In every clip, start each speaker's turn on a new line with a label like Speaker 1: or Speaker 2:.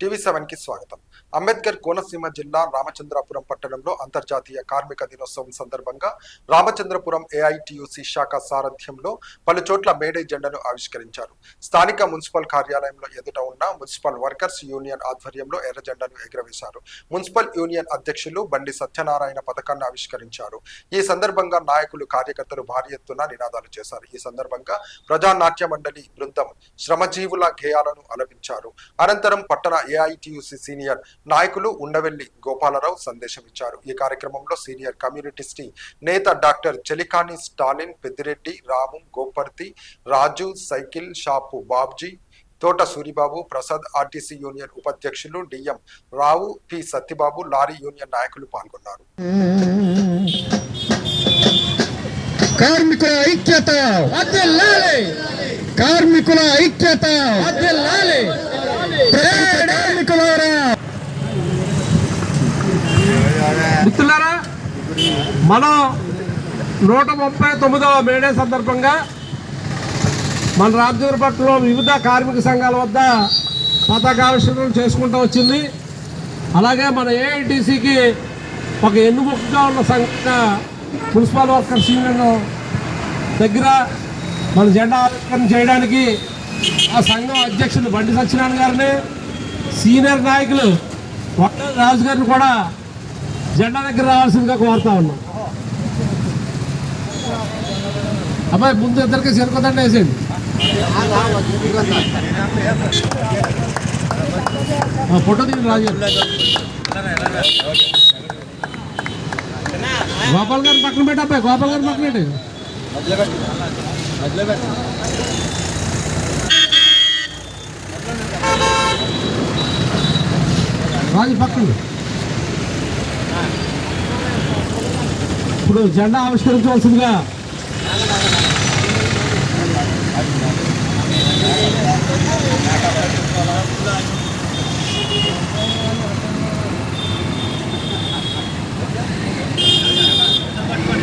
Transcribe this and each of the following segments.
Speaker 1: TV సెవెన్కి స్వాగతం. అంబేద్కర్ కోనసీమ జిల్లా రామచంద్రపురం పట్టణంలో అంతర్జాతీయ కార్మిక దినోత్సవం సందర్భంగా రామచంద్రపురం ఏఐటియుసి శాఖ సారథ్యంలో పలు చోట్ల మేడే జెండాను ఆవిష్కరించారు. స్థానిక మున్సిపల్ కార్యాలయంలో ఎదుట ఉన్న మున్సిపల్ వర్కర్స్ యూనియన్ ఆధ్వర్యంలో ఎర్ర జెండాను ఎగురవేశారు. మున్సిపల్ యూనియన్ అధ్యక్షులు బండి సత్యనారాయణ పథకాన్ని ఆవిష్కరించారు. ఈ సందర్భంగా నాయకులు కార్యకర్తలు భారీ ఎత్తున నినాదాలు చేశారు. ఈ సందర్భంగా ప్రజానాట్య మండలి బృందం శ్రమజీవుల గేయాలను అలపించారు. అనంతరం పట్టణ ఏఐటియుసి సీనియర్ నాయకులు ఉండవెల్లి గోపాలరావు సందేశం ఇచ్చారు. ఈ కార్యక్రమంలో సీనియర్ కమ్యూనిటిస్టీ నేత doctor Chelikani Stalin Peddireddy Ramu Goparthi Raju cycle shop Babji Thota Suribabu Prasad RTC union ఉపాధ్యక్షులు DM Rao P Satyababu lorry union నాయకులు పాల్గొన్నారు.
Speaker 2: కార్మికుల ఐక్యత కార్మికుల ఐక్యత కార్మికులారా
Speaker 3: మిత్రులారా మనం నూట ముప్పై తొమ్మిదవ మేడే సందర్భంగా మన రామచంద్రపట్నంలో వివిధ కార్మిక సంఘాల వద్ద పతాకావిష్కరణ చేసుకుంటూ వచ్చింది. అలాగే మన ఏఐటీసీకి ఒక ఎన్నుముఖగా ఉన్న సంఘ మున్సిపల్ వర్కర్స్ యూనియన్ దగ్గర మన జెండా ఆవిష్కరణ చేయడానికి ఆ సంఘం అధ్యక్షులు బండి సత్యనారాయణ గారిని సీనియర్ నాయకులు వడ్డ రాజు గారిని కూడా జెండా దగ్గర రావాల్సిందిగా కోరుతా ఉన్నాం. అబ్బాయి ముందు ఇద్దరికి చెరుకుదండ వేసేయండి. ఫోటో తీయండి రాజు గోపాల్ గారిని పక్కన పెట్టి అబ్బాయి గోపాల్ గారిని పక్కన పెట్టి. రాజు పక్కన. ఇప్పుడు జెండా ఆవిష్కరించవలసిందిగా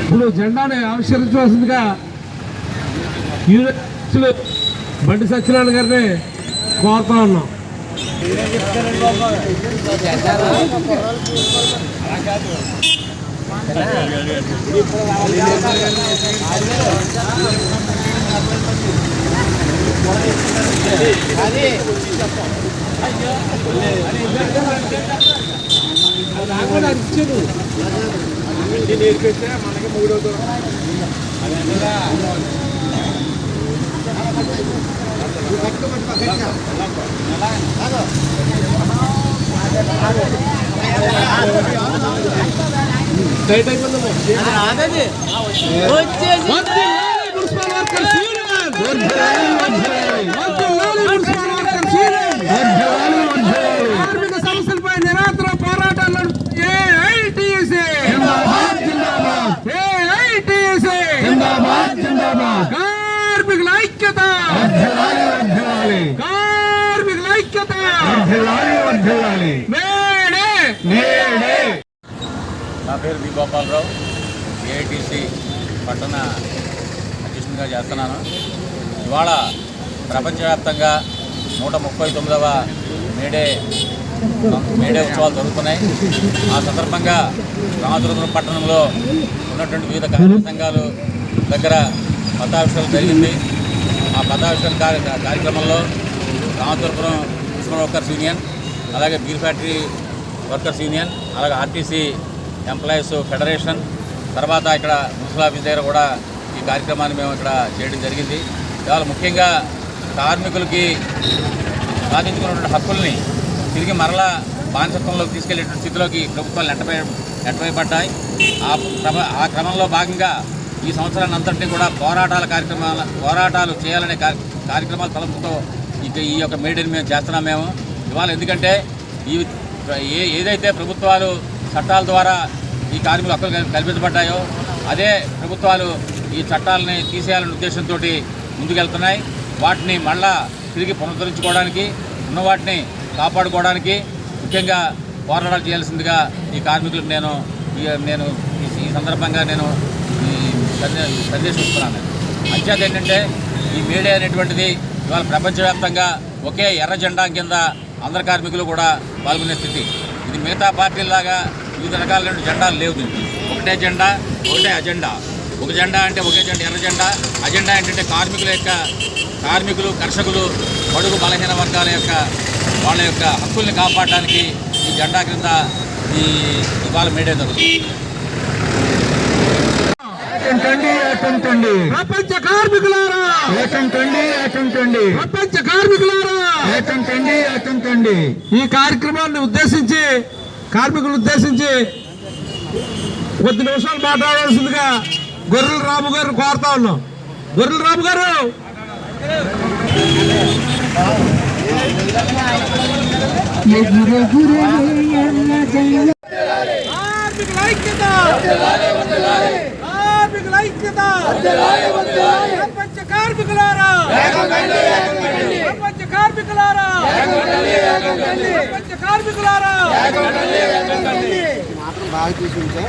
Speaker 3: ఇప్పుడు జెండాను ఆవిష్కరించవలసిందిగా యూనిట్లు బండి సత్యనారాయణ గారిని కోరుతా ఉన్నాం. టైట్ మనకి మూడో మున్సిపల్ వర్కర్స్ యూనియన్! వచ్చేసి మున్సిపల్ వర్కర్స్ యూనియన్! కార్మిక సమస్యలపై నిరంతర పోరాటాలు ఏఐటీసీ! ఏఐటీసీ! కార్మికుల ఐక్యత కార్మికుల ఐక్యత మేడే.
Speaker 4: నా పేరు బి గోపాలరావు. ఏఐటీసీ పట్టణ అధ్యక్షునిగా చేస్తున్నాను. ఇవాళ ప్రపంచవ్యాప్తంగా నూట ముప్పై తొమ్మిదవ మేడే మేడే ఉత్సవాలు జరుగుతున్నాయి. ఆ సందర్భంగా రామదుర్గం పట్టణంలో ఉన్నటువంటి వివిధ కార్మిక సంఘాలు దగ్గర పతావిష్కరణ జరిగింది. ఆ కార్య కార్యక్రమంలో రామదుర్గం వర్కర్స్ యూనియన్ అలాగే బీర్ ఫ్యాక్టరీ వర్కర్స్ యూనియన్ అలాగే ఆర్టీసీ ఎంప్లాయీస్ ఫెడరేషన్ తర్వాత ఇక్కడ మున్సిపల్ ఆఫీస్ దగ్గర కూడా ఈ కార్యక్రమాన్ని మేము ఇక్కడ చేయడం జరిగింది. ఇవాళ ముఖ్యంగా కార్మికులకి సాధించుకున్నటువంటి హక్కుల్ని తిరిగి మరలా బానిసత్వంలోకి తీసుకెళ్ళేటువంటి స్థితిలోకి ప్రభుత్వాలు నెట్టబై నెట్టబయపడ్డాయి ఆ క్రమ ఆ క్రమంలో భాగంగా ఈ సంవత్సరాన్ని అంతటినీ కూడా పోరాటాల కార్యక్రమాల పోరాటాలు చేయాలనే కార్యక్రమాల తలంపుతో ఇక ఈ యొక్క మేడీని మేము చేస్తున్నాం మేము. వాళ్ళు ఎందుకంటే ఈ ఏ ఏదైతే ప్రభుత్వాలు చట్టాల ద్వారా ఈ కార్మికులు హక్కులు కల్పించబడ్డాయో అదే ప్రభుత్వాలు ఈ చట్టాలని తీసేయాలనే ఉద్దేశంతో ముందుకెళ్తున్నాయి. వాటిని మళ్ళా తిరిగి పునరుద్ధరించుకోవడానికి ఉన్న వాటిని కాపాడుకోవడానికి ముఖ్యంగా పోరాటాలు చేయాల్సిందిగా ఈ కార్మికులకు నేను నేను ఈ- ఈ సందర్భంగా నేను ఈ సందే- సందేశం ఏంటంటే ఈ మీడియా అనేటువంటిది ఇవాళ ప్రపంచవ్యాప్తంగా ఒకే ఎర్ర జెండా కింద అందరు కార్మికులు కూడా పాల్గొనే స్థితి. ఇది మిగతా పార్టీలాగా వివిధ రకాలైన జెండాలు లేవు దీనికి. ఒకటే జెండా ఒకటే అజెండా. ఒక జెండా అంటే ఒకే జెండా ఎర్ర జెండా. అజెండా ఏంటంటే కార్మికుల యొక్క కార్మికులు కర్షకులు బడుగు బలహీన వర్గాల యొక్క వాళ్ళ యొక్క హక్కుల్ని కాపాడడానికి ఈ జెండా క్రింద ఈ ఇవాళ మేడే జరుగుతుంది.
Speaker 2: ఏకం కండి ఏకం కండి
Speaker 3: ప్రపంచ కార్మికులారా.
Speaker 2: ఏకం కండి ఏకం కండి
Speaker 3: ప్రపంచ కార్మికులారా.
Speaker 2: ఏకం కండి ఏకం కండి
Speaker 3: ఈ కార్యక్రమాన్ని ఉద్దేశించి కార్మికులను ఉద్దేశించి కొద్ది నిమిషాలు మాట్లాడాల్సిందిగా గొర్రెల రాము గారు కోరుతా ఉన్నాం. గొర్రెల రాము గారు! కార్మికుల ఐక్యత! కార్మికుల ఐక్యత. ప్రపంచ కార్మికులారా. ప్రపంచ కార్మికులారా. ప్రపంచ కార్మికులారా. మాత్రం బాగా చూసుకుంటే